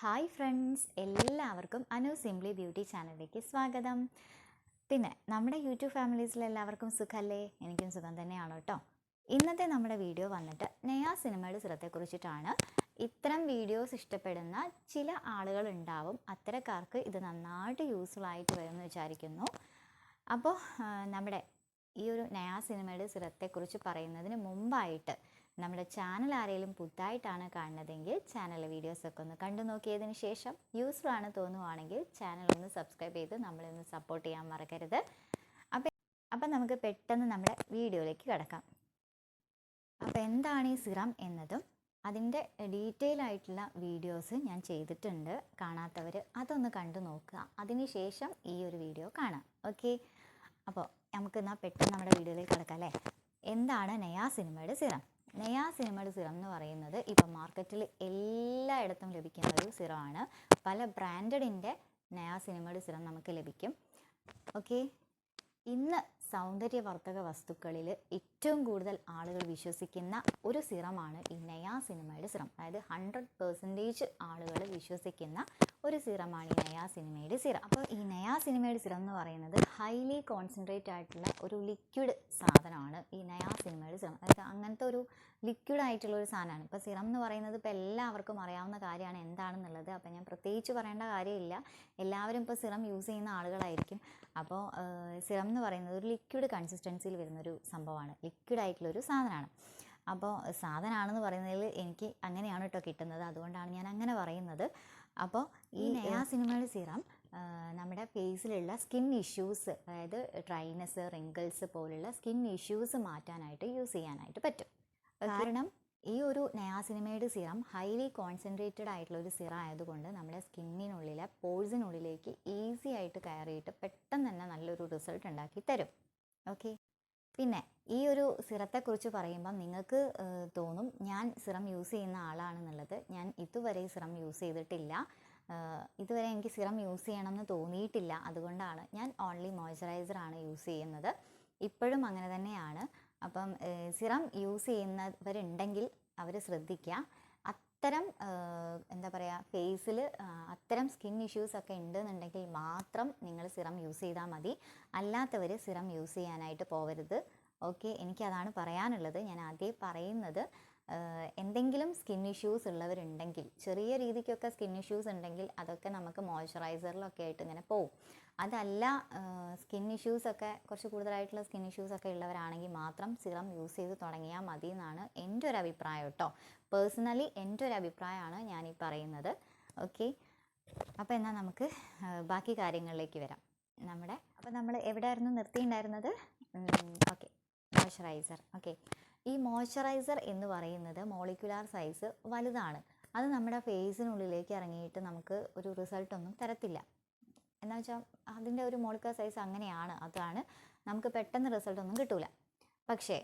Hi friends എല്ലാവർക്കും Anu simply beauty ചാനലിലേക്ക് സ്വാഗതം. പിന്നെ നമ്മുടെ യൂട്യൂബ് ഫാമിലീസിൽ എല്ലാവർക്കും സുഖമല്ലേ എനിക്കും സുഖം തന്നെയാണ് കേട്ടോ. ഇന്നത്തെ നമ്മുടെ വീഡിയോ വന്നിട്ട് നയാ സിനിമയുടെ സ്ഥലത്തെക്കുറിച്ചിട്ടാണ് ഇത്തരം വീഡിയോസ് ഇഷ്ടപ്പെടുന്ന ചില ആളുകൾ ഉണ്ടാവും. അത്തരക്കാർക്ക് ഇത് നന്നായിട്ട് യൂസ്ഫുൾ ആയിട്ട് വരുമെന്ന് വിചാരിക്കുന്നു. അപ്പോൾ നമ്മുടെ ഈ ഒരു നയാ സിനിമയുടെ സിറത്തെക്കുറിച്ച് പറയുന്നതിന് മുമ്പായിട്ട് നമ്മുടെ ചാനൽ ആരെങ്കിലും പുതുതായിട്ടാണ് കാണുന്നതെങ്കിൽ ചാനലിലെ വീഡിയോസൊക്കെ ഒന്ന് കണ്ടു നോക്കിയതിന് ശേഷം യൂസ്ഫുൾ ആണ് തോന്നുവാണെങ്കിൽ ചാനൽ ഒന്ന് സബ്സ്ക്രൈബ് ചെയ്ത് നമ്മളൊന്ന് സപ്പോർട്ട് ചെയ്യാൻ മറക്കരുത്. അപ്പം അപ്പം നമുക്ക് പെട്ടെന്ന് നമ്മുടെ വീഡിയോയിലേക്ക് കിടക്കാം. അപ്പോൾ എന്താണ് ഈ സിറം എന്നതും അതിന്റെ ഡീറ്റെയിൽ ആയിട്ടുള്ള വീഡിയോസ് ഞാൻ ചെയ്തിട്ടുണ്ട്. കാണാത്തവർ അതൊന്ന് കണ്ടു നോക്കുക. അതിനുശേഷം ഈ ഒരു വീഡിയോ കാണാം. ഓക്കെ അപ്പോൾ നമുക്ക് എന്നാൽ പെട്ടെന്ന് നമ്മുടെ വീഡിയോയിലേക്ക് കിടക്കാം അല്ലേ? എന്താണ് നയാ സിനിമയുടെ സിറം? നയാ സിനിമയുടെ സിറം എന്ന് പറയുന്നത് ഇപ്പം മാർക്കറ്റിൽ എല്ലായിടത്തും ലഭിക്കുന്ന ഒരു സിറമാണ്. പല ബ്രാൻഡഡിന്റെ നയാ സിനിമയുടെ സിറം നമുക്ക് ലഭിക്കും. ഓക്കെ? ഇന്ന് സൗന്ദര്യവർദ്ധക വസ്തുക്കളിൽ ഏറ്റവും കൂടുതൽ ആളുകൾ വിശ്വസിക്കുന്ന ഒരു സിറമാണ് ഈ നയാ സിനിമയുടെ സിറം അതായത് ഹൺഡ്രഡ് പെർസെന്റേജ് ആളുകൾ വിശ്വസിക്കുന്ന ഒരു സിറമാണ് ഈ നയാ സിനിമയുടെ സിറം. അപ്പോൾ ഈ നയാ സിനിമയുടെ സിറം എന്ന് പറയുന്നത് ഹൈലി കോൺസെൻട്രേറ്റ് ആയിട്ടുള്ള ഒരു ലിക്വിഡ് സാധനമാണ് ഈ നയാ സിനിമയുടെ സിറം. അതായത് അങ്ങനത്തെ ഒരു ലിക്വിഡ് ആയിട്ടുള്ള ഒരു സാധനമാണ്. ഇപ്പോൾ സിറം എന്ന് പറയുന്നത് ഇപ്പോൾ എല്ലാവർക്കും അറിയാവുന്ന കാര്യമാണ് എന്താണെന്നുള്ളത്. അപ്പോൾ ഞാൻ പ്രത്യേകിച്ച് പറയേണ്ട കാര്യമില്ല. എല്ലാവരും ഇപ്പോൾ സിറം യൂസ് ചെയ്യുന്ന ആളുകളായിരിക്കും. അപ്പോൾ സിറം എന്ന് പറയുന്നത് ഒരു ലിക്വിഡ് കൺസിസ്റ്റൻസിയിൽ വരുന്നൊരു സംഭവമാണ്. ലിക്വിഡ് ആയിട്ടുള്ളൊരു സാധനമാണ്. അപ്പോൾ സാധനമാണെന്ന് പറയുന്നതിൽ എനിക്ക് അങ്ങനെയാണ് കേട്ടോ കിട്ടുന്നത്. അതുകൊണ്ടാണ് ഞാൻ അങ്ങനെ പറയുന്നത്. അപ്പോൾ ഈ നയാ സിനിമയുടെ സിറം നമ്മുടെ ഫേസിലുള്ള സ്കിൻ ഇഷ്യൂസ് അതായത് ഡ്രൈനസ് റിങ്കിൾസ് പോലുള്ള സ്കിൻ ഇഷ്യൂസ് മാറ്റാനായിട്ട് യൂസ് ചെയ്യാനായിട്ട് പറ്റും. കാരണം ഈ ഒരു നയാ സിനിമയുടെ സിറം ഹൈലി കോൺസെൻട്രേറ്റഡ് ആയിട്ടുള്ള ഒരു സിറം ആയതുകൊണ്ട് നമ്മുടെ സ്കിന്നിനുള്ളിലെ പോഴ്സിനുള്ളിലേക്ക് ഈസി ആയിട്ട് കയറിയിട്ട് പെട്ടെന്ന് തന്നെ നല്ലൊരു റിസൾട്ട് ഉണ്ടാക്കി തരും. ഓക്കെ. പിന്നെ ഈ ഒരു സിറത്തെക്കുറിച്ച് പറയുമ്പം നിങ്ങൾക്ക് തോന്നും ഞാൻ സിറം യൂസ് ചെയ്യുന്ന ആളാണെന്നുള്ളത്. ഞാൻ ഇതുവരെ സിറം യൂസ് ചെയ്തിട്ടില്ല. ഇതുവരെ എനിക്ക് സിറം യൂസ് ചെയ്യണമെന്ന് തോന്നിയിട്ടില്ല. അതുകൊണ്ടാണ് ഞാൻ ഓൺലി മോയ്സ്ചറൈസറാണ് യൂസ് ചെയ്യുന്നത്. ഇപ്പോഴും അങ്ങനെ തന്നെയാണ്. അപ്പം സിറം യൂസ് ചെയ്യുന്നവരുണ്ടെങ്കിൽ അവർ ശ്രദ്ധിക്കുക. അത്തരം എന്താ പറയുക ഫേസിൽ അത്തരം സ്കിൻ ഇഷ്യൂസ് ഒക്കെ ഉണ്ടെന്നുണ്ടെങ്കിൽ മാത്രം നിങ്ങൾ സിറം യൂസ് ചെയ്താൽ മതി. അല്ലാത്തവർ സിറം യൂസ് ചെയ്യാനായിട്ട് പോവരുത്. ഓക്കെ എനിക്കതാണ് പറയാനുള്ളത്. ഞാൻ ആദ്യം പറയുന്നത് എന്തെങ്കിലും സ്കിൻ ഇഷ്യൂസ് ഉള്ളവരുണ്ടെങ്കിൽ ചെറിയ രീതിക്കൊക്കെ സ്കിൻ ഇഷ്യൂസ് ഉണ്ടെങ്കിൽ അതൊക്കെ നമുക്ക് മോയ്സ്ചറൈസറിലൊക്കെ ആയിട്ട് ഇങ്ങനെ പോവും. അതല്ല സ്കിൻ ഇഷ്യൂസ് ഒക്കെ കുറച്ച് കൂടുതലായിട്ടുള്ള സ്കിൻ ഇഷ്യൂസ് ഒക്കെ ഉള്ളവരാണെങ്കിൽ മാത്രം സിറം യൂസ് ചെയ്ത് തുടങ്ങിയാൽ മതി എന്നാണ് എന്റെ ഒരു അഭിപ്രായം കേട്ടോ. പേഴ്സണലി എന്റെ ഒരു അഭിപ്രായമാണ് ഞാൻ ഈ പറയുന്നത്. ഓക്കെ അപ്പോൾ എന്നാൽ നമുക്ക് ബാക്കി കാര്യങ്ങളിലേക്ക് വരാം. നമ്മുടെ അപ്പോൾ നമ്മൾ എവിടെയായിരുന്നു നിർത്തിയിട്ടുണ്ടായിരുന്നത്? മോയ്സ്ചറൈസർ ഓക്കെ ഈ മോയ്സ്ചറൈസർ എന്ന് പറയുന്നത് മോളിക്കുലാർ സൈസ് വലുതാണ്. അത് നമ്മുടെ ഫേസിനുള്ളിലേക്ക് ഇറങ്ങിയിട്ട് നമുക്ക് ഒരു റിസൾട്ടൊന്നും തരത്തില്ല. എന്ന് വെച്ചാൽ അതിന്റെ ഒരു മോളിക്കുലർ സൈസ് അങ്ങനെയാണ്. അതാണ് നമുക്ക് പെട്ടെന്ന് റിസൾട്ടൊന്നും കിട്ടൂല. പക്ഷേ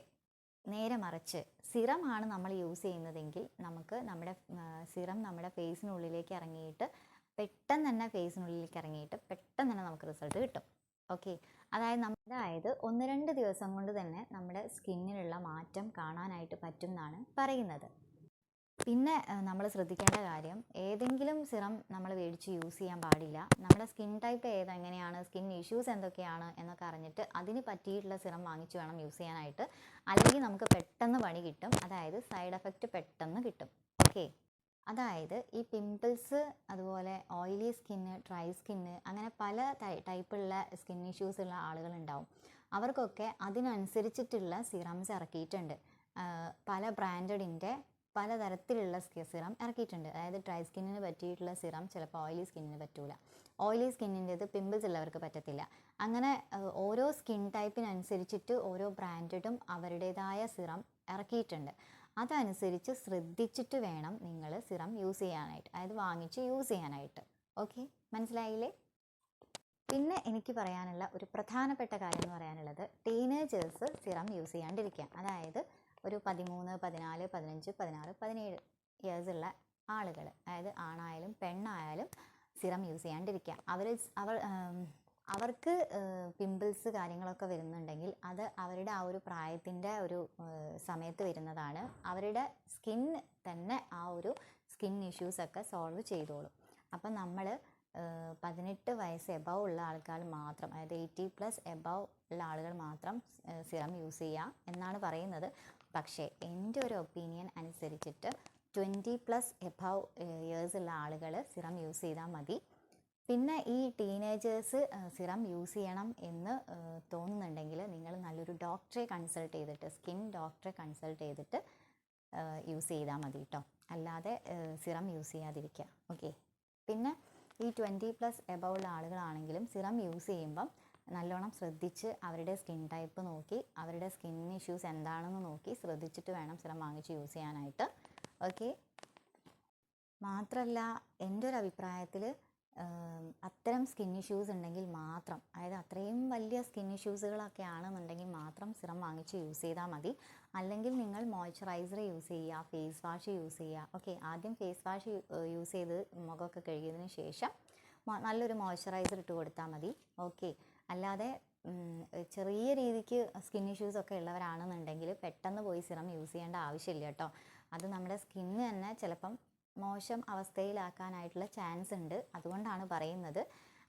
നേരെ മറിച്ച് സിറമാണ് നമ്മൾ യൂസ് ചെയ്യുന്നതെങ്കിൽ നമുക്ക് നമ്മുടെ സിറം നമ്മുടെ ഫേസിനുള്ളിലേക്ക് ഇറങ്ങിയിട്ട് പെട്ടെന്ന് തന്നെ ഫേസിനുള്ളിലേക്ക് ഇറങ്ങിയിട്ട് പെട്ടെന്ന് തന്നെ നമുക്ക് റിസൾട്ട് കിട്ടും. ഓക്കെ. അതായത് നമ്മൾ അതായത് ഒന്ന് രണ്ട് ദിവസം കൊണ്ട് തന്നെ നമ്മുടെ സ്കിന്നിലുള്ള മാറ്റം കാണാനായിട്ട് പറ്റും എന്നാണ് പറയുന്നത്. പിന്നെ നമ്മൾ ശ്രദ്ധിക്കേണ്ട കാര്യം ഏതെങ്കിലും സിറം നമ്മൾ മേടിച്ച് യൂസ് ചെയ്യാൻ പാടില്ല. നമ്മുടെ സ്കിൻ ടൈപ്പ് ഏതെങ്ങനെയാണ് സ്കിൻ ഇഷ്യൂസ് എന്തൊക്കെയാണ് എന്നൊക്കെ അറിഞ്ഞിട്ട് അതിന് പറ്റിയിട്ടുള്ള സിറം വാങ്ങിച്ച് വേണം യൂസ് ചെയ്യാനായിട്ട്. അല്ലെങ്കിൽ നമുക്ക് പെട്ടെന്ന് പണി കിട്ടും. അതായത് സൈഡ് എഫക്റ്റ് പെട്ടെന്ന് കിട്ടും. ഓക്കെ. അതായത് ഈ പിംപിൾസ് അതുപോലെ ഓയിലി സ്കിന്ന് ഡ്രൈ സ്കിന്ന് അങ്ങനെ പല ടൈപ്പുള്ള സ്കിൻ ഇഷ്യൂസ് ഉള്ള ആളുകളുണ്ടാവും. അവർക്കൊക്കെ അതിനനുസരിച്ചിട്ടുള്ള സിറംസ് ഇറക്കിയിട്ടുണ്ട്. പല ബ്രാൻഡഡിന്റെ പലതരത്തിലുള്ള സിറം ഇറക്കിയിട്ടുണ്ട്. അതായത് ഡ്രൈ സ്കിന്നിന് പറ്റിയിട്ടുള്ള സിറം ചിലപ്പോൾ ഓയിലി സ്കിന്നിന് പറ്റൂല. ഓയിലി സ്കിന്നിന്റെത് പിമ്പിൾസ് ഉള്ളവർക്ക് പറ്റത്തില്ല. അങ്ങനെ ഓരോ സ്കിൻ ടൈപ്പിനനുസരിച്ചിട്ട് ഓരോ ബ്രാൻഡഡും അവരുടേതായ സിറം ഇറക്കിയിട്ടുണ്ട്. അതനുസരിച്ച് ശ്രദ്ധിച്ചിട്ട് വേണം നിങ്ങൾ സിറം യൂസ് ചെയ്യാനായിട്ട്. അതായത് വാങ്ങിച്ച് യൂസ് ചെയ്യാനായിട്ട്. ഓക്കെ? മനസ്സിലായില്ലേ? പിന്നെ എനിക്ക് പറയാനുള്ള ഒരു പ്രധാനപ്പെട്ട കാര്യം എന്ന് പറയാനുള്ളത് ടീനേജേഴ്സ് സിറം യൂസ് ചെയ്യാണ്ടിരിക്കുക. അതായത് ഒരു പതിമൂന്ന് പതിനാല് പതിനഞ്ച് പതിനാറ് പതിനേഴ് ഇയേഴ്സ് ഉള്ള ആളുകൾ അതായത് ആണായാലും പെണ്ണായാലും സിറം യൂസ് ചെയ്യാണ്ടിരിക്കുക. അവർ അവർ അവർക്ക് പിമ്പിൾസ് കാര്യങ്ങളൊക്കെ വരുന്നുണ്ടെങ്കിൽ അത് അവരുടെ ആ ഒരു പ്രായത്തിന്റെ ഒരു സമയത്ത് വരുന്നതാണ്. അവരുടെ സ്കിൻ തന്നെ ആ ഒരു സ്കിൻ ഇഷ്യൂസൊക്കെ സോൾവ് ചെയ്തോളും. അപ്പം നമ്മൾ പതിനെട്ട് വയസ്സ് എബവ് ഉള്ള ആൾക്കാർ മാത്രം അതായത് എയ്റ്റി പ്ലസ് എബവ് ഉള്ള ആളുകൾ മാത്രം സിറം യൂസ് ചെയ്യുക എന്നാണ് പറയുന്നത്. പക്ഷേ എന്റെ ഒരു ഒപ്പീനിയൻ അനുസരിച്ചിട്ട് ട്വന്റി പ്ലസ് എബവ് ഇയേഴ്സ് ഉള്ള ആളുകൾ സിറം യൂസ് ചെയ്താൽ മതി. പിന്നെ ഈ ടീനേജേഴ്സ് സിറം യൂസ് ചെയ്യണം എന്ന് തോന്നുന്നുണ്ടെങ്കിൽ നിങ്ങൾ നല്ലൊരു ഡോക്ടറെ കൺസൾട്ട് ചെയ്തിട്ട് സ്കിൻ ഡോക്ടറെ കൺസൾട്ട് ചെയ്തിട്ട് യൂസ് ചെയ്താൽ മതി കേട്ടോ അല്ലാതെ സിറം യൂസ് ചെയ്യാതിരിക്കുക. ഓക്കെ പിന്നെ ഈ ട്വന്റി പ്ലസ് എബവ് ഉള്ള ആളുകളാണെങ്കിലും സിറം യൂസ് ചെയ്യുമ്പം നല്ലോണം ശ്രദ്ധിച്ച് അവരുടെ സ്കിൻ ടൈപ്പ് നോക്കി അവരുടെ സ്കിൻ ഇഷ്യൂസ് എന്താണെന്ന് നോക്കി ശ്രദ്ധിച്ചിട്ട് വേണം സിറം വാങ്ങിച്ച് യൂസ് ചെയ്യാനായിട്ട്. ഓക്കെ മാത്രമല്ല എന്റെ ഒരു അഭിപ്രായത്തിൽ അത്തരം സ്കിൻ ഇഷ്യൂസ് ഉണ്ടെങ്കിൽ മാത്രം അതായത് അത്രയും വലിയ സ്കിൻ ഇഷ്യൂസുകളൊക്കെ ആണെന്നുണ്ടെങ്കിൽ മാത്രം സിറം വാങ്ങിച്ച് യൂസ് ചെയ്താൽ മതി. അല്ലെങ്കിൽ നിങ്ങൾ മോയ്സ്ചറൈസർ യൂസ് ചെയ്യുക ഫേസ് വാഷ് യൂസ് ചെയ്യുക. ഓക്കെ ആദ്യം ഫേസ് വാഷ് യൂസ് ചെയ്ത് മുഖമൊക്കെ കഴുകിയതിന് ശേഷം നല്ലൊരു മോയ്സ്ചറൈസർ ഇട്ട് കൊടുത്താൽ മതി. ഓക്കെ അല്ലാതെ ചെറിയ രീതിക്ക് സ്കിൻ ഇഷ്യൂസ് ഒക്കെ ഉള്ളവരാണെന്നുണ്ടെങ്കിൽ പെട്ടെന്ന് പോയി സിറം യൂസ് ചെയ്യേണ്ട ആവശ്യമില്ല കേട്ടോ. അത് നമ്മുടെ സ്കിന്ന് തന്നെ ചിലപ്പം മോശം അവസ്ഥയിലാക്കാനായിട്ടുള്ള ചാൻസ് ഉണ്ട്. അതുകൊണ്ടാണ് പറയുന്നത്.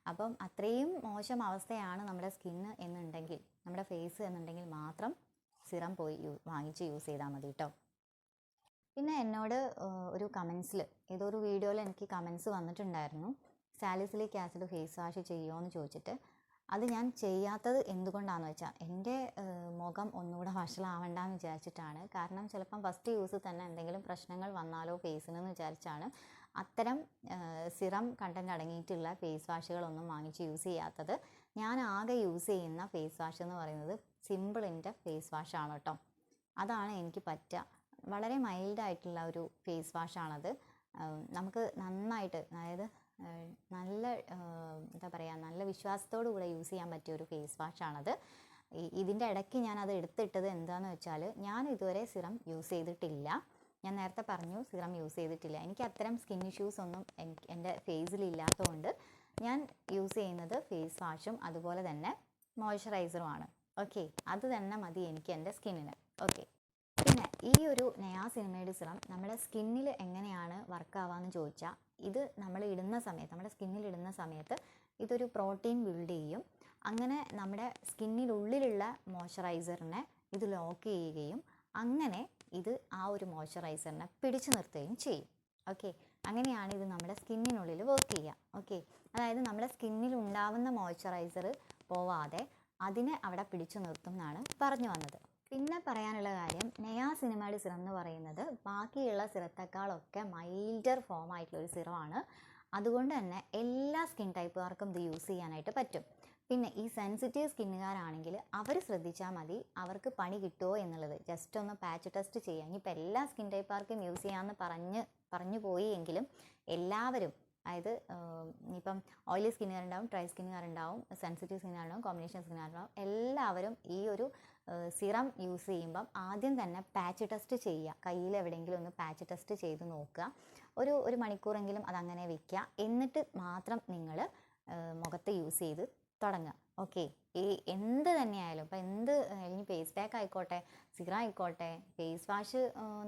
അപ്പം അത്രയും മോശം അവസ്ഥയാണ് നമ്മുടെ സ്കിന്ന് എന്നുണ്ടെങ്കിൽ നമ്മുടെ ഫേസ് എന്നുണ്ടെങ്കിൽ മാത്രം സിറം പോയി യൂ വാങ്ങിച്ച് യൂസ് ചെയ്താൽ മതി കേട്ടോ പിന്നെ എന്നോട് ഒരു കമൻസിൽ ഏതോ ഒരു വീഡിയോയിൽ എനിക്ക് കമൻസ് വന്നിട്ടുണ്ടായിരുന്നു. സാലിസിലിക് ആസിഡ് ഫേസ് വാഷ് ചെയ്യുമോ എന്ന് ചോദിച്ചിട്ട്. അത് ഞാൻ ചെയ്യാത്തത് എന്തുകൊണ്ടാണെന്ന് വെച്ചാൽ എന്റെ മുഖം ഒന്നുകൂടെ വഷളാവണ്ടെന്ന് വിചാരിച്ചിട്ടാണ്. കാരണം ചിലപ്പം ഫസ്റ്റ് യൂസ് തന്നെ എന്തെങ്കിലും പ്രശ്നങ്ങൾ വന്നാലോ ഫേസിനെന്ന് വിചാരിച്ചാണ് അത്തരം സിറം കണ്ടന്റ് അടങ്ങിയിട്ടുള്ള ഫേസ് വാഷുകളൊന്നും വാങ്ങിച്ച് യൂസ് ചെയ്യാത്തത്. ഞാൻ ആകെ യൂസ് ചെയ്യുന്ന ഫേസ് വാഷ് എന്ന് പറയുന്നത് സിമ്പിളിന്റെ ഫേസ് വാഷാണ് കേട്ടോ. അതാണ് എനിക്ക് പറ്റുക വളരെ മൈൽഡായിട്ടുള്ള ഒരു ഫേസ് വാഷാണത് നമുക്ക് നന്നായിട്ട് അതായത് നല്ല എന്താ പറയുക നല്ല വിശ്വാസത്തോടു കൂടെ യൂസ് ചെയ്യാൻ പറ്റിയ ഒരു ഫേസ് വാഷാണത് ഇതിന്റെ ഇടയ്ക്ക് ഞാനത് എടുത്തിട്ടത് എന്താണെന്ന് വെച്ചാൽ ഞാൻ ഇതുവരെ സിറം യൂസ് ചെയ്തിട്ടില്ല. ഞാൻ നേരത്തെ പറഞ്ഞു സിറം യൂസ് ചെയ്തിട്ടില്ല. എനിക്ക് അത്തരം സ്കിൻ ഇഷ്യൂസ് ഒന്നും എനിക്ക് എന്റെ ഫേസിലില്ലാത്തതുകൊണ്ട് ഞാൻ യൂസ് ചെയ്യുന്നത് ഫേസ് വാഷും അതുപോലെ തന്നെ മോയ്സ്ചറൈസറുമാണ് ഓക്കെ അത് തന്നെ മതി എനിക്ക് എന്റെ സ്കിന്നിന്. ഓക്കെ പിന്നെ ഈ ഒരു നയാ സിനിമയുടെ സിറം നമ്മുടെ സ്കിന്നിൽ എങ്ങനെയാണ് വർക്ക് ആവാന്ന് ചോദിച്ചാൽ ഇത് നമ്മൾ ഇടുന്ന സമയത്ത് നമ്മുടെ സ്കിന്നിൽ ഇടുന്ന സമയത്ത് ഇതൊരു പ്രോട്ടീൻ ബിൽഡ് ചെയ്യും. അങ്ങനെ നമ്മുടെ സ്കിന്നിനുള്ളിലുള്ള മോയ്സ്ചറൈസറിനെ ഇത് ലോക്ക് ചെയ്യുകയും അങ്ങനെ ഇത് ആ ഒരു മോയ്സ്ചറൈസറിനെ പിടിച്ചു നിർത്തുകയും ചെയ്യും. ഓക്കെ? അങ്ങനെയാണ് ഇത് നമ്മുടെ സ്കിന്നിനുള്ളിൽ വർക്ക് ചെയ്യുക. ഓക്കെ? അതായത് നമ്മുടെ സ്കിന്നിൽ ഉണ്ടാവുന്ന മോയ്സ്ചറൈസർ പോവാതെ അതിനെ അവിടെ പിടിച്ചു നിർത്തും എന്നാണ് പറഞ്ഞു വന്നത്. പിന്നെ പറയാനുള്ള കാര്യം നെയാ സിനിമയുടെ സിറം എന്ന് പറയുന്നത് ബാക്കിയുള്ള സിറത്തെക്കാളൊക്കെ മൈൽഡർ ഫോം ആയിട്ടുള്ള ഒരു സിറമാണ്. അതുകൊണ്ട് തന്നെ എല്ലാ സ്കിൻ ടൈപ്പുകാർക്കും ഇത് യൂസ് ചെയ്യാനായിട്ട് പറ്റും. പിന്നെ ഈ സെൻസിറ്റീവ് സ്കിന്നുകാരാണെങ്കിൽ അവർ ശ്രദ്ധിച്ചാൽ മതി അവർക്ക് പണി കിട്ടുമോ എന്നുള്ളത്. ജസ്റ്റ് ഒന്ന് പാച്ച് ടെസ്റ്റ് ചെയ്യാം ഇനിയിപ്പോൾ എല്ലാ സ്കിൻ ടൈപ്പുകാർക്കും യൂസ് ചെയ്യാമെന്ന് പറഞ്ഞ് പറഞ്ഞു പോയി എങ്കിലും എല്ലാവരും അതായത് ഇപ്പം ഓയിലി സ്കിന്നുകാരുണ്ടാവും ഡ്രൈ സ്കിന്നുകാരുണ്ടാവും സെൻസിറ്റീവ് സ്കിന്നുകാരുണ്ടാവും കോമ്പിനേഷൻ സ്കിന്നുകാരുണ്ടാവും എല്ലാവരും ഈ ഒരു സിറം യൂസ് ചെയ്യുമ്പം ആദ്യം തന്നെ പാച്ച് ടെസ്റ്റ് ചെയ്യുക. കയ്യിൽ എവിടെയെങ്കിലും ഒന്ന് പാച്ച് ടെസ്റ്റ് ചെയ്ത് നോക്കുക. ഒരു ഒരു മണിക്കൂറെങ്കിലും അതങ്ങനെ വയ്ക്കുക എന്നിട്ട് മാത്രം നിങ്ങൾ മുഖത്ത് യൂസ് ചെയ്ത് തുടങ്ങുക. ഓക്കെ ഈ എന്ത് തന്നെയായാലും ഇപ്പം എന്ത് ഇനി ഫേസ് പാക്ക് ആയിക്കോട്ടെ സിറ ആയിക്കോട്ടെ ഫേസ് വാഷ്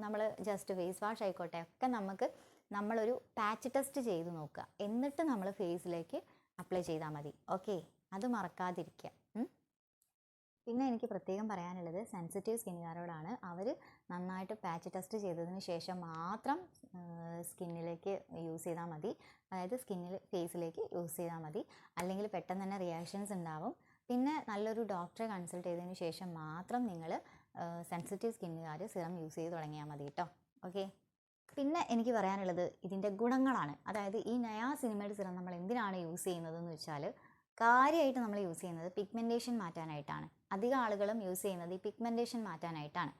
നമ്മൾ ജസ്റ്റ് ഫേസ് വാഷ് ആയിക്കോട്ടെ ഒക്കെ നമുക്ക് നമ്മളൊരു പാച്ച് ടെസ്റ്റ് ചെയ്ത് നോക്കുക. എന്നിട്ട് നമ്മൾ ഫേസിലേക്ക് അപ്ലൈ ചെയ്താൽ മതി. ഓക്കെ അത് മറക്കാതിരിക്കുക. പിന്നെ എനിക്ക് പ്രത്യേകം പറയാനുള്ളത് സെൻസിറ്റീവ് സ്കിന്നുകാരോടാണ് അവർ നന്നായിട്ട് പാച്ച് ടെസ്റ്റ് ചെയ്തതിന് ശേഷം മാത്രം സ്കിന്നിലേക്ക് യൂസ് ചെയ്താൽ മതി. അതായത് സ്കിന്നിൽ ഫേസിലേക്ക് യൂസ് ചെയ്താൽ മതി. അല്ലെങ്കിൽ പെട്ടെന്ന് തന്നെ റിയാക്ഷൻസ് ഉണ്ടാവും. പിന്നെ നല്ലൊരു ഡോക്ടറെ കൺസൾട്ട് ചെയ്തതിന് ശേഷം മാത്രം നിങ്ങൾ സെൻസിറ്റീവ് സ്കിന്നുകാർ സിറം യൂസ് ചെയ്ത് തുടങ്ങിയാൽ മതി കേട്ടോ ഓക്കെ പിന്നെ എനിക്ക് പറയാനുള്ളത് ഇതിന്റെ ഗുണങ്ങളാണ്. അതായത് ഈ നയാ സിനിമയുടെ സിറം നമ്മൾ എന്തിനാണ് യൂസ് ചെയ്യുന്നത് എന്ന് വെച്ചാൽ കാര്യമായിട്ട് നമ്മൾ യൂസ് ചെയ്യുന്നത് പിഗ്മെന്റേഷൻ മാറ്റാനായിട്ടാണ്. അധികം ആളുകളും യൂസ് ചെയ്യുന്നത് ഈ പിഗ്മെന്റേഷൻ മാറ്റാനായിട്ടാണ്.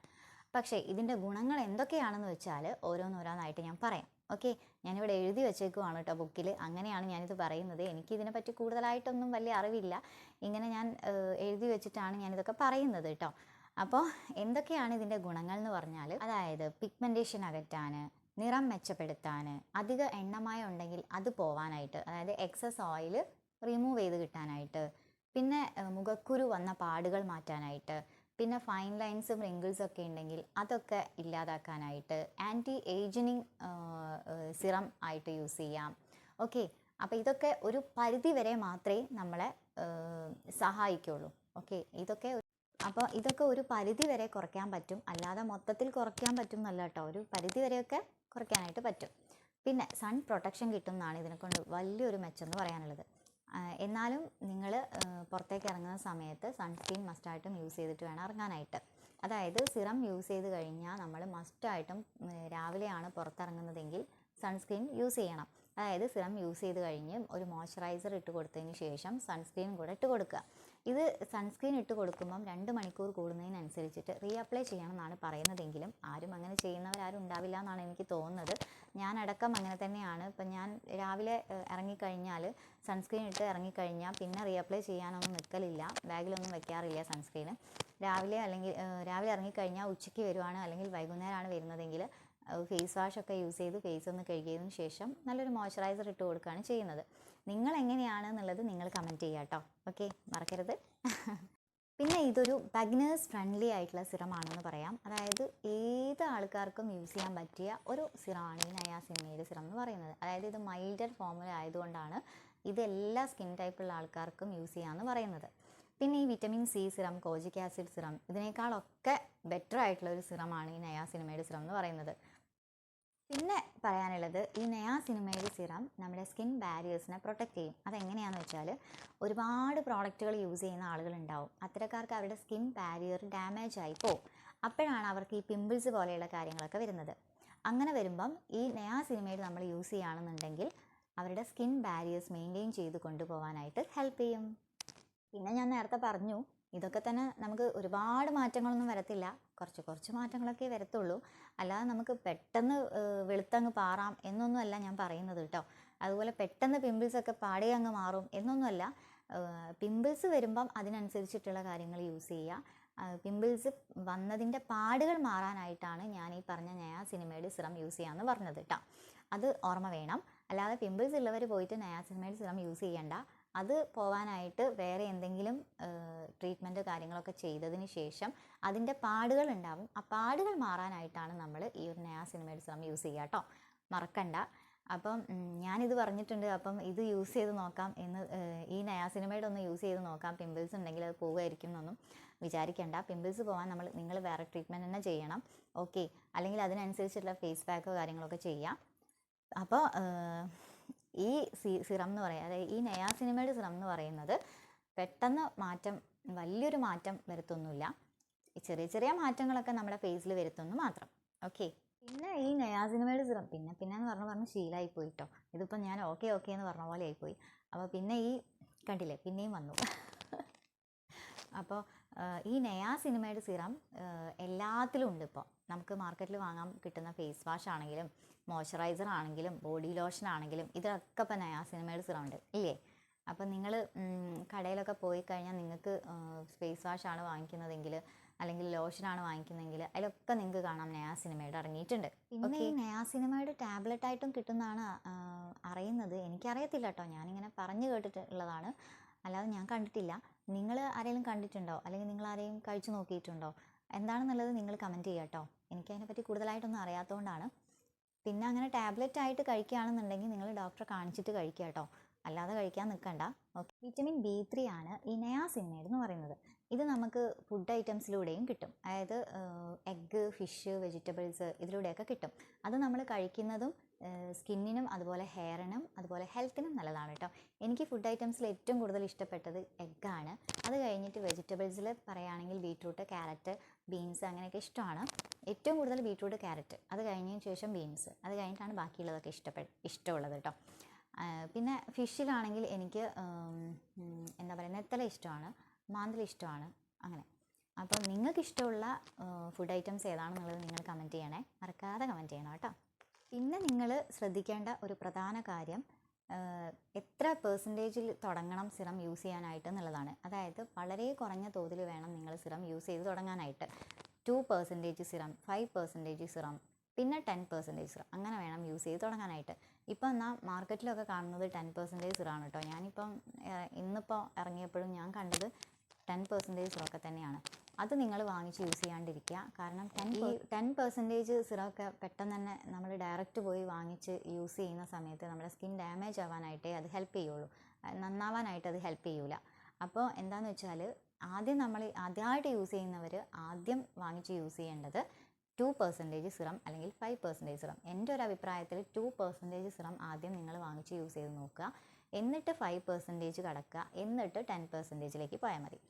പക്ഷേ ഇതിന്റെ ഗുണങ്ങൾ എന്തൊക്കെയാണെന്ന് വെച്ചാൽ ഓരോന്നോരോന്നായിട്ട് ഞാൻ പറയാം. ഓക്കെ ഞാനിവിടെ എഴുതി വെച്ചേക്കുവാണ് കേട്ടോ ബുക്കിൽ. അങ്ങനെയാണ് ഞാനിത് പറയുന്നത്. എനിക്ക് ഇതിനെപ്പറ്റി കൂടുതലായിട്ടൊന്നും വലിയ അറിവില്ല. ഇങ്ങനെ ഞാൻ എഴുതി വെച്ചിട്ടാണ് ഞാനിതൊക്കെ പറയുന്നത് കേട്ടോ. അപ്പോൾ എന്തൊക്കെയാണ് ഇതിന്റെ ഗുണങ്ങൾ എന്ന് പറഞ്ഞാൽ അതായത് പിഗ്മെന്റേഷൻ അകറ്റാൻ നിറം മെച്ചപ്പെടുത്താൻ അധിക എണ്ണമയം ഉണ്ടെങ്കിൽ അത് പോവാനായിട്ട് അതായത് എക്സസ് ഓയിൽ റിമൂവ് ചെയ്ത് കിട്ടാനായിട്ട് പിന്നെ മുഖക്കുരു വന്ന പാടുകൾ മാറ്റാനായിട്ട് പിന്നെ ഫൈൻ ലൈൻസും റിങ്കിൾസും ഒക്കെ ഉണ്ടെങ്കിൽ അതൊക്കെ ഇല്ലാതാക്കാനായിട്ട് ആന്റി ഏജിനിങ് സിറം ആയിട്ട് യൂസ് ചെയ്യാം. ഓക്കെ അപ്പോൾ ഇതൊക്കെ ഒരു പരിധി വരെ മാത്രമേ നമ്മളെ സഹായിക്കുള്ളൂ. ഓക്കെ ഇതൊക്കെ അപ്പോൾ ഇതൊക്കെ ഒരു പരിധി വരെ കുറയ്ക്കാൻ പറ്റും. അല്ലാതെ മൊത്തത്തിൽ കുറയ്ക്കാൻ പറ്റും എന്നല്ല കേട്ടോ. ഒരു പരിധി വരെയൊക്കെ കുറയ്ക്കാനായിട്ട് പറ്റും. പിന്നെ സൺ പ്രൊട്ടക്ഷൻ കിട്ടുന്നതാണ് ഇതിനെ ഇതിനെക്കൊണ്ട് വലിയൊരു മെച്ചം എന്ന് പറയാനുള്ളത് എന്നാലും നിങ്ങൾ പുറത്തേക്ക് ഇറങ്ങുന്ന സമയത്ത് സൺസ്ക്രീൻ മസ്റ്റായിട്ടും യൂസ് ചെയ്തിട്ട് വേണം ഇറങ്ങാനായിട്ട്. അതായത് സിറം യൂസ് ചെയ്ത് കഴിഞ്ഞാൽ നമ്മൾ മസ്റ്റായിട്ടും രാവിലെയാണ് പുറത്തിറങ്ങുന്നതെങ്കിൽ സൺസ്ക്രീൻ യൂസ് ചെയ്യണം. അതായത് സിറം യൂസ് ചെയ്ത് കഴിഞ്ഞ് ഒരു മോയ്സ്ചറൈസർ ഇട്ട് കൊടുത്തതിന് ശേഷം സൺസ്ക്രീൻ കൂടെ ഇട്ട് കൊടുക്കുക. ഇത് സൺസ്ക്രീൻ ഇട്ട് കൊടുക്കുമ്പം രണ്ട് മണിക്കൂർ കൂടുന്നതിനനുസരിച്ചിട്ട് റീഅപ്ലൈ ചെയ്യണം എന്നാണ് പറയുന്നതെങ്കിലും ആരും അങ്ങനെ ചെയ്യുന്നവരാരും ഉണ്ടാവില്ല എന്നാണ് എനിക്ക് തോന്നുന്നത്. ഞാൻ അടക്കം അങ്ങനെ തന്നെയാണ്. ഇപ്പം ഞാൻ രാവിലെ ഇറങ്ങിക്കഴിഞ്ഞാൽ സൺസ്ക്രീൻ ഇട്ട് ഇറങ്ങിക്കഴിഞ്ഞാൽ പിന്നെ റീഅപ്ലൈ ചെയ്യാനൊന്നും നിൽക്കലില്ല ബാഗിലൊന്നും വെക്കാറില്ല സൺസ്ക്രീൻ രാവിലെ അല്ലെങ്കിൽ രാവിലെ ഇറങ്ങിക്കഴിഞ്ഞാൽ ഉച്ചയ്ക്ക് വരുവാണ് അല്ലെങ്കിൽ വൈകുന്നേരമാണ് വരുന്നതെങ്കിൽ ഫേസ് വാഷ് ഒക്കെ യൂസ് ചെയ്ത് ഫേസ് ഒന്ന് കഴുകിയതിന് ശേഷം നല്ലൊരു മോയ്സ്ചറൈസർ ഇട്ട് കൊടുക്കുകയാണ് ചെയ്യുന്നത്. നിങ്ങൾ എങ്ങനെയാണ് എന്നുള്ളത് നിങ്ങൾ കമന്റ് ചെയ്യുക കേട്ടോ ഓക്കെ മറക്കരുത്. പിന്നെ ഇതൊരു ബഗ്നേഴ്സ് ഫ്രണ്ട്ലി ആയിട്ടുള്ള സിറമാണെന്ന് പറയാം. അതായത് ഏത് ആൾക്കാർക്കും യൂസ് ചെയ്യാൻ പറ്റിയ ഒരു സിറമാണ് ഈ നയാ സിനിമയുടെ സിറം എന്ന് പറയുന്നത്. അതായത് ഇത് മൈൽഡർ ഫോമുല ആയതുകൊണ്ടാണ് ഇത് എല്ലാ സ്കിൻ ടൈപ്പുള്ള ആൾക്കാർക്കും യൂസ് ചെയ്യാമെന്ന് പറയുന്നത്. പിന്നെ ഈ vitamin C serum kojic acid serum ഇതിനേക്കാളൊക്കെ ബെറ്റർ ആയിട്ടുള്ള ഒരു സിറമാണ് ഈ നയാ സിനിമയുടെ സിറം എന്ന് പറയുന്നത്. പിന്നെ പറയാനുള്ളത് ഈ നയാ സിനിമയുടെ സിറം നമ്മുടെ സ്കിൻ ബാരിയേഴ്സിനെ പ്രൊട്ടക്റ്റ് ചെയ്യും. അതെങ്ങനെയാണെന്ന് വെച്ചാൽ ഒരുപാട് പ്രോഡക്റ്റുകൾ യൂസ് ചെയ്യുന്ന ആളുകളുണ്ടാവും. അത്തരക്കാർക്ക് അവരുടെ സ്കിൻ ബാരിയർ ഡാമേജ് ആയി പോകും. അപ്പോഴാണ് അവർക്ക് ഈ പിമ്പിൾസ് പോലെയുള്ള കാര്യങ്ങളൊക്കെ വരുന്നത്. അങ്ങനെ വരുമ്പം ഈ നയാ സിനിമയിൽ നമ്മൾ യൂസ് ചെയ്യുകയാണെന്നുണ്ടെങ്കിൽ അവരുടെ സ്കിൻ ബാരിയേഴ്സ് മെയിന്റെയിൻ ചെയ്ത് കൊണ്ടുപോകാനായിട്ട് ഹെൽപ്പ് ചെയ്യും. പിന്നെ ഞാൻ നേരത്തെ പറഞ്ഞു ഇതൊക്കെ തന്നെ നമുക്ക് ഒരുപാട് മാറ്റങ്ങളൊന്നും വരത്തില്ല. കുറച്ച് കുറച്ച് മാറ്റങ്ങളൊക്കെ വരത്തുള്ളൂ. അല്ലാതെ നമുക്ക് പെട്ടെന്ന് വെളുത്തങ്ങ് പാറാം എന്നൊന്നുമല്ല ഞാൻ പറയുന്നത് കേട്ടോ. അതുപോലെ പെട്ടെന്ന് പിമ്പിൾസ് ഒക്കെ പാടെ അങ്ങ് മാറും എന്നൊന്നുമല്ല. പിമ്പിൾസ് വരുമ്പം അതിനനുസരിച്ചിട്ടുള്ള കാര്യങ്ങൾ യൂസ് ചെയ്യുക. പിമ്പിൾസ് വന്നതിന്റെ പാടുകൾ മാറാനായിട്ടാണ് ഞാൻ ഈ പറഞ്ഞ നയാ സിനിമയുടെ സിറം യൂസ് ചെയ്യാമെന്ന് പറഞ്ഞത് കേട്ടോ. അത് ഓർമ്മ വേണം. അല്ലാതെ പിമ്പിൾസ് ഉള്ളവർ പോയിട്ട് നയാ സിനിമയുടെ സിറം യൂസ് ചെയ്യണ്ട. അത് പോവാനായിട്ട് വേറെ എന്തെങ്കിലും ട്രീറ്റ്മെന്റ് കാര്യങ്ങളൊക്കെ ചെയ്തതിന് ശേഷം അതിന്റെ പാടുകൾ ഉണ്ടാവും ആ പാടുകൾ മാറാനായിട്ടാണ് നമ്മൾ ഈ ഒരു നയാ സിനിമയുടെ ശ്രമം യൂസ് ചെയ്യുക കേട്ടോ. മറക്കണ്ട. അപ്പം ഞാനിത് പറഞ്ഞിട്ടുണ്ട്. അപ്പം ഇത് യൂസ് ചെയ്ത് നോക്കാം എന്ന് ഈ നയാ സിനിമയുടെ ഒന്ന് യൂസ് ചെയ്ത് നോക്കാം. പിമ്പിൾസ് ഉണ്ടെങ്കിൽ അത് പോവുമായിരിക്കും എന്നൊന്നും വിചാരിക്കേണ്ട. പിമ്പിൾസ് പോകാൻ നമ്മൾ നിങ്ങൾ വേറെ ട്രീറ്റ്മെന്റ് തന്നെ ചെയ്യണം. ഓക്കെ. അല്ലെങ്കിൽ അതിനനുസരിച്ചുള്ള ഫേസ് പാക്കോ കാര്യങ്ങളൊക്കെ ചെയ്യാം. അപ്പോൾ ഈ സി സിറം എന്ന് പറയുക അതായത് ഈ നയാ സിനിമയുടെ സിറം എന്ന് പറയുന്നത് പെട്ടെന്ന് മാറ്റം വലിയൊരു മാറ്റം വരുത്തൊന്നുമില്ല ചെറിയ ചെറിയ മാറ്റങ്ങളൊക്കെ നമ്മുടെ ഫേസിൽ വരുത്തുന്നു മാത്രം. ഓക്കെ പിന്നെ ഈ നയാ സിനിമയുടെ സിറം പിന്നെ പിന്നെ എന്ന് പറഞ്ഞ് പറഞ്ഞ് ശീലമായി പോയി കേട്ടോ ഇതിപ്പോൾ ഞാൻ ഓക്കെ ഓക്കെ എന്ന് പറഞ്ഞ പോലെ ആയിപ്പോയി. അപ്പോൾ പിന്നെ ഈ കണ്ടില്ലേ പിന്നെയും വന്നു. അപ്പോൾ ഈ നയാ സിനിമയുടെ സിറം എല്ലാത്തിലും ഉണ്ട് ഇപ്പോൾ നമുക്ക് മാർക്കറ്റിൽ വാങ്ങാൻ കിട്ടുന്ന ഫേസ് വാഷ് ആണെങ്കിലും മോയ്സ്ചറൈസർ ആണെങ്കിലും ബോഡി ലോഷൻ ആണെങ്കിലും ഇതൊക്കെ ഇപ്പോൾ നയാ സിനിമയുടെ സിറം ഉണ്ട് ഇല്ലേ? അപ്പം നിങ്ങൾ കടയിലൊക്കെ പോയി കഴിഞ്ഞാൽ നിങ്ങൾക്ക് ഫേസ് വാഷ് ആണ് വാങ്ങിക്കുന്നതെങ്കിൽ അല്ലെങ്കിൽ ലോഷൻ ആണ് വാങ്ങിക്കുന്നതെങ്കിൽ അതിലൊക്കെ നിങ്ങൾക്ക് കാണാം നയാ സിനിമയുടെ ഇറങ്ങിയിട്ടുണ്ട്. പിന്നെ ഈ നയാ സിനിമയുടെ ടാബ്ലറ്റ് ആയിട്ടും കിട്ടുന്നതാണ് അറിയുന്നത്. എനിക്കറിയത്തില്ല കേട്ടോ. ഞാനിങ്ങനെ പറഞ്ഞു കേട്ടിട്ടുള്ളതാണ്. അല്ലാതെ ഞാൻ കണ്ടിട്ടില്ല. നിങ്ങൾ ആരെങ്കിലും കണ്ടിട്ടുണ്ടോ? അല്ലെങ്കിൽ നിങ്ങൾ ആരെയും കഴിച്ചു നോക്കിയിട്ടുണ്ടോ? എന്താണെന്നുള്ളത് നിങ്ങൾ കമന്റ് ചെയ്യുക കേട്ടോ എനിക്ക് അതിനെപ്പറ്റി കൂടുതലായിട്ടൊന്നും അറിയാത്തതുകൊണ്ടാണ്. പിന്നെ അങ്ങനെ ടാബ്ലറ്റ് ആയിട്ട് കഴിക്കുകയാണെന്നുണ്ടെങ്കിൽ നിങ്ങൾ ഡോക്ടറെ കാണിച്ചിട്ട് കഴിക്കുക കേട്ടോ അല്ലാതെ കഴിക്കാൻ നിൽക്കണ്ട. ഓക്കെ വിറ്റമിൻ ബി ത്രീ ആണ് ഈ എന്ന് പറയുന്നത്. ഇത് നമുക്ക് ഫുഡ് ഐറ്റംസിലൂടെയും കിട്ടും. അതായത് എഗ്ഗ് ഫിഷ് വെജിറ്റബിൾസ് ഇതിലൂടെയൊക്കെ കിട്ടും. അത് നമ്മൾ കഴിക്കുന്നതും സ്കിന്നിനും അതുപോലെ ഹെയറിനും അതുപോലെ ഹെൽത്തിനും നല്ലതാണ് കേട്ടോ. എനിക്ക് ഫുഡ് ഐറ്റംസിൽ ഏറ്റവും കൂടുതൽ ഇഷ്ടപ്പെട്ടത് എഗ്ഗാണ് അത് കഴിഞ്ഞിട്ട് വെജിറ്റബിൾസിൽ പറയുകയാണെങ്കിൽ ബീട്രൂട്ട് ക്യാരറ്റ് ബീൻസ് അങ്ങനെയൊക്കെ ഇഷ്ടമാണ്. ഏറ്റവും കൂടുതൽ ബീട്രൂട്ട് ക്യാരറ്റ് അത് കഴിഞ്ഞതിന് ശേഷം ബീൻസ് അത് കഴിഞ്ഞിട്ടാണ് ബാക്കിയുള്ളതൊക്കെ ഇഷ്ടപ്പെട്ട ഇഷ്ടമുള്ളത് കേട്ടോ. പിന്നെ ഫിഷിലാണെങ്കിൽ എനിക്ക് എന്താ പറയുക നെത്തല ഇഷ്ടമാണ്. മാന്തൽ ഇഷ്ടമാണ്. അങ്ങനെ. അപ്പം നിങ്ങൾക്ക് ഇഷ്ടമുള്ള ഫുഡ് ഐറ്റംസ് ഏതാണെന്നുള്ളത് നിങ്ങൾ കമന്റ് ചെയ്യണേ. മറക്കാതെ കമന്റ് ചെയ്യണം കേട്ടോ. പിന്നെ നിങ്ങൾ ശ്രദ്ധിക്കേണ്ട ഒരു പ്രധാന കാര്യം എത്ര പേഴ്സന്റേജിൽ തുടങ്ങണം സിറം യൂസ് ചെയ്യാനായിട്ട് എന്നുള്ളതാണ്. അതായത് വളരെ കുറഞ്ഞ തോതിൽ വേണം നിങ്ങൾ സിറം യൂസ് ചെയ്ത് തുടങ്ങാനായിട്ട്. Two percentage serum five percentage serum പിന്നെ ടെൻ പെർസെന്റേജ് സിറം അങ്ങനെ വേണം യൂസ് ചെയ്ത് തുടങ്ങാനായിട്ട്. ഇപ്പം എന്നാൽ മാർക്കറ്റിലൊക്കെ കാണുന്നത് ടെൻ പെർസെന്റേജ് സിറാണ് കേട്ടോ. ഞാനിപ്പം ഇന്നിപ്പോൾ ഇറങ്ങിയപ്പോഴും ഞാൻ കണ്ടത് ടെൻ പെർസെന്റേജ് സിറോക്ക തന്നെയാണ്. അത് നിങ്ങൾ വാങ്ങിച്ച് യൂസ് ചെയ്യാണ്ടിരിക്കുക. കാരണം ടെൻ ഈ ടെൻ പെർസെന്റേജ് സിറമൊക്കെ പെട്ടെന്ന് തന്നെ നമ്മൾ ഡയറക്റ്റ് പോയി വാങ്ങിച്ച് യൂസ് ചെയ്യുന്ന സമയത്ത് നമ്മുടെ സ്കിൻ ഡാമേജ് ആവാനായിട്ടേ അത് ഹെൽപ്പ് ചെയ്യുള്ളൂ. നന്നാവാനായിട്ട് അത് ഹെൽപ്പ് ചെയ്യൂല. അപ്പോൾ എന്താണെന്ന് വെച്ചാൽ ആദ്യം നമ്മൾ ആദ്യമായിട്ട് യൂസ് ചെയ്യുന്നവർ ആദ്യം വാങ്ങിച്ച് യൂസ് ചെയ്യേണ്ടത് ടു പെർസെന്റേജ് സിറം അല്ലെങ്കിൽ ഫൈവ് പെർസെന്റേജ് സിറം. എന്റെ ഒരു അഭിപ്രായത്തിൽ ടു പെർസെന്റേജ് സിറം ആദ്യം നിങ്ങൾ വാങ്ങിച്ച് യൂസ് ചെയ്ത് നോക്കുക. എന്നിട്ട് ഫൈവ് പെർസെന്റേജ് കടക്കുക. എന്നിട്ട് ടെൻ പെർസെന്റേജിലേക്ക് പോയാൽ മതി.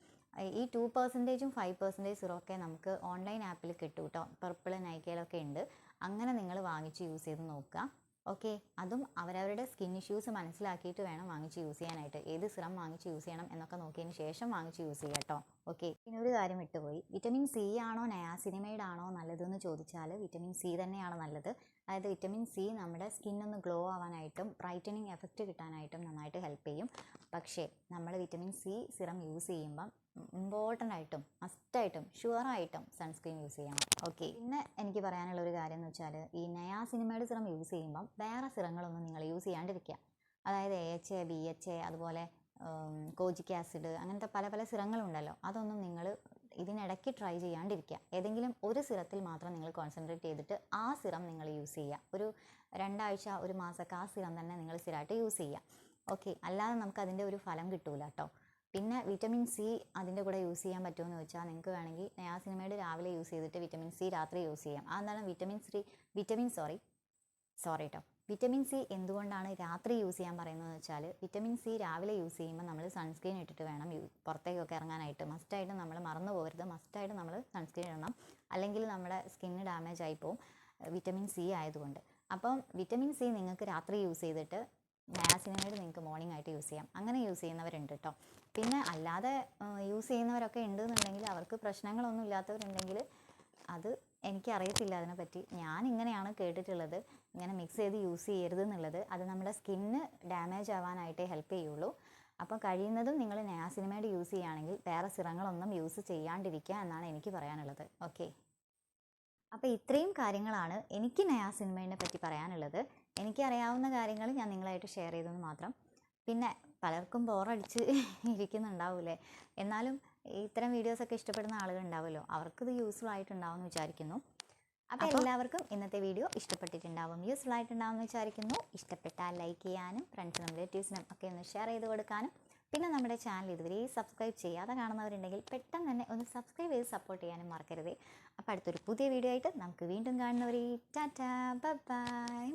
ഈ ടു പെർസെന്റേജും ഫൈവ് പെർസെന്റേജ് ഒക്കെ നമുക്ക് ഓൺലൈൻ ആപ്പിൽ കിട്ടും കേട്ടോ പർപ്പിൾ നൈക്കയിലൊക്കെ ഉണ്ട് അങ്ങനെ നിങ്ങൾ വാങ്ങിച്ച് യൂസ് ചെയ്ത് നോക്കുക ഓക്കെ അതും അവരവരുടെ സ്കിൻ ഇഷ്യൂസ് മനസ്സിലാക്കിയിട്ട് വേണം വാങ്ങിച്ച് യൂസ് ചെയ്യാനായിട്ട്. ഏത് സിറം വാങ്ങിച്ച് യൂസ് ചെയ്യണം എന്നൊക്കെ നോക്കിയതിന് ശേഷം വാങ്ങിച്ച് യൂസ് ചെയ്യുക കേട്ടോ ഓക്കെ പിന്നെ ഒരു കാര്യം വിട്ടുപോയി. വിറ്റമിൻ സി ആണോ നയാസിനിമൈഡ് ആണോ നല്ലതെന്ന് ചോദിച്ചാൽ വിറ്റമിൻ സി തന്നെയാണ് നല്ലത്. അതായത് വിറ്റമിൻ സി നമ്മുടെ സ്കിന്നൊന്ന് ഗ്ലോ ആവാനായിട്ടും ബ്രൈറ്റനിങ് എഫക്റ്റ് കിട്ടാനായിട്ടും നന്നായിട്ട് ഹെൽപ്പ് ചെയ്യും. പക്ഷേ നമ്മൾ വിറ്റമിൻ സി സിറം യൂസ് ചെയ്യുമ്പം ഇമ്പോർട്ടന്റ് ആയിട്ടും മസ്റ്റായിട്ടും ഷുവറായിട്ടും സൺസ്ക്രീൻ യൂസ് ചെയ്യണം ഓക്കെ. പിന്നെ എനിക്ക് പറയാനുള്ള ഒരു കാര്യം എന്ന് വെച്ചാൽ ഈ നയാ സിനിമയുടെ സിറം യൂസ് ചെയ്യുമ്പം വേറെ സിറങ്ങളൊന്നും നിങ്ങൾ യൂസ് ചെയ്യാണ്ടിരിക്കുക. അതായത് A H A B H A അതുപോലെ കോജിക് ആസിഡ് അങ്ങനത്തെ പല പല സിറങ്ങളുണ്ടല്ലോ. അതൊന്നും നിങ്ങൾ ഇതിനിടയ്ക്ക് ട്രൈ ചെയ്യാണ്ടിരിക്കുക. ഏതെങ്കിലും ഒരു സിറത്തിൽ മാത്രം നിങ്ങൾ കോൺസെൻട്രേറ്റ് ചെയ്തിട്ട് ആ സിറം നിങ്ങൾ യൂസ് ചെയ്യുക. ഒരു രണ്ടാഴ്ച ഒരു മാസമൊക്കെ ആ സിറം തന്നെ നിങ്ങൾ സ്ഥിരമായിട്ട് യൂസ് ചെയ്യുക. ഓക്കെ. അല്ലാതെ നമുക്ക് അതിന്റെ ഒരു ഫലം കിട്ടൂല കേട്ടോ. പിന്നെ വിറ്റമിൻ സി അതിന്റെ കൂടെ യൂസ് ചെയ്യാൻ പറ്റുമെന്ന് വെച്ചാൽ നിങ്ങൾക്ക് വേണമെങ്കിൽ നയാസിനിമയുടെ രാവിലെ യൂസ് ചെയ്തിട്ട് വിറ്റമിൻ സി രാത്രി യൂസ് ചെയ്യാം. അതെന്താണ് vitamin C vitamin sorry sorry കേട്ടോ വിറ്റമിൻ സി എന്തുകൊണ്ടാണ് രാത്രി യൂസ് ചെയ്യാൻ പറയുന്നതെന്ന് വെച്ചാൽ വിറ്റമിൻ സി രാവിലെ യൂസ് ചെയ്യുമ്പോൾ നമ്മൾ സൺസ്ക്രീൻ ഇട്ടിട്ട് വേണം പുറത്തേക്കൊക്കെ ഇറങ്ങാനായിട്ട്. മസ്റ്റായിട്ട് നമ്മൾ മറന്നു പോകരുത്. മസ്റ്റായിട്ട് നമ്മൾ സൺസ്ക്രീൻ ഇടണം. അല്ലെങ്കിൽ നമ്മുടെ സ്കിന്ന് ഡാമേജ് ആയിപ്പോവും വിറ്റമിൻ സി ആയതുകൊണ്ട്. അപ്പം വിറ്റമിൻ സി നിങ്ങൾക്ക് രാത്രി യൂസ് ചെയ്തിട്ട് നയാസിനോട് നിങ്ങൾക്ക് മോർണിംഗ് ആയിട്ട് യൂസ് ചെയ്യാം. അങ്ങനെ യൂസ് ചെയ്യുന്നവരുണ്ട് കേട്ടോ പിന്നെ അല്ലാതെ യൂസ് ചെയ്യുന്നവരൊക്കെ ഉണ്ട് എന്നുണ്ടെങ്കിൽ അവർക്ക് പ്രശ്നങ്ങളൊന്നും ഇല്ലാത്തവരുണ്ടെങ്കിൽ അത് എനിക്കറിയത്തില്ല അതിനെപ്പറ്റി. ഞാൻ ഇങ്ങനെയാണ് കേട്ടിട്ടുള്ളത്. ഇങ്ങനെ മിക്സ് ചെയ്ത് യൂസ് ചെയ്യരുത് എന്നുള്ളത് അത് നമ്മുടെ സ്കിന്ന് ഡാമേജ് ആവാനായിട്ടേ ഹെൽപ്പ് ചെയ്യുള്ളൂ. അപ്പോൾ കഴിയുന്നതും നിങ്ങൾ നയാസിനിമയുടെ യൂസ് ചെയ്യുകയാണെങ്കിൽ വേറെ സിറങ്ങളൊന്നും യൂസ് ചെയ്യാണ്ടിരിക്കുക എന്നാണ് എനിക്ക് പറയാനുള്ളത്. ഓക്കെ അപ്പോൾ ഇത്രയും കാര്യങ്ങളാണ് എനിക്ക് നയാ സിനിമേനെ പറ്റി പറയാനുള്ളത്. എനിക്കറിയാവുന്ന കാര്യങ്ങൾ ഞാൻ നിങ്ങളായിട്ട് ഷെയർ ചെയ്തെന്ന് മാത്രം. പിന്നെ പലർക്കും ബോറടിച്ച് ഇരിക്കുന്നുണ്ടാവൂലേ എന്നാലും ഇത്തരം വീഡിയോസൊക്കെ ഇഷ്ടപ്പെടുന്ന ആളുകൾ ഉണ്ടാവുമല്ലോ അവർക്കിത് യൂസ്ഫുൾ ആയിട്ടുണ്ടാവും എന്ന് വിചാരിക്കുന്നു അപ്പോൾ എല്ലാവർക്കും ഇന്നത്തെ വീഡിയോ ഇഷ്ടപ്പെട്ടിട്ടുണ്ടാവും. യൂസ്ഫുൾ ആയിട്ടുണ്ടാവും എന്ന് വിചാരിക്കുന്നു. ഇഷ്ടപ്പെട്ടാൽ ലൈക്ക് ചെയ്യാനും ഫ്രണ്ട്സിനും റിലേറ്റീവ്സിനും ഒക്കെ ഒന്ന് ഷെയർ ചെയ്ത് കൊടുക്കാനും പിന്നെ നമ്മുടെ ചാനൽ ഇതുവരെ സബ്സ്ക്രൈബ് ചെയ്യാതെ കാണുന്നവരുണ്ടെങ്കിൽ പെട്ടെന്ന് തന്നെ ഒന്ന് സബ്സ്ക്രൈബ് ചെയ്ത് സപ്പോർട്ട് ചെയ്യാനും മറക്കരുതേ. അപ്പോൾ അടുത്തൊരു പുതിയ വീഡിയോ ആയിട്ട് നമുക്ക് വീണ്ടും കാണുന്നവരെ ടാറ്റാ ബൈ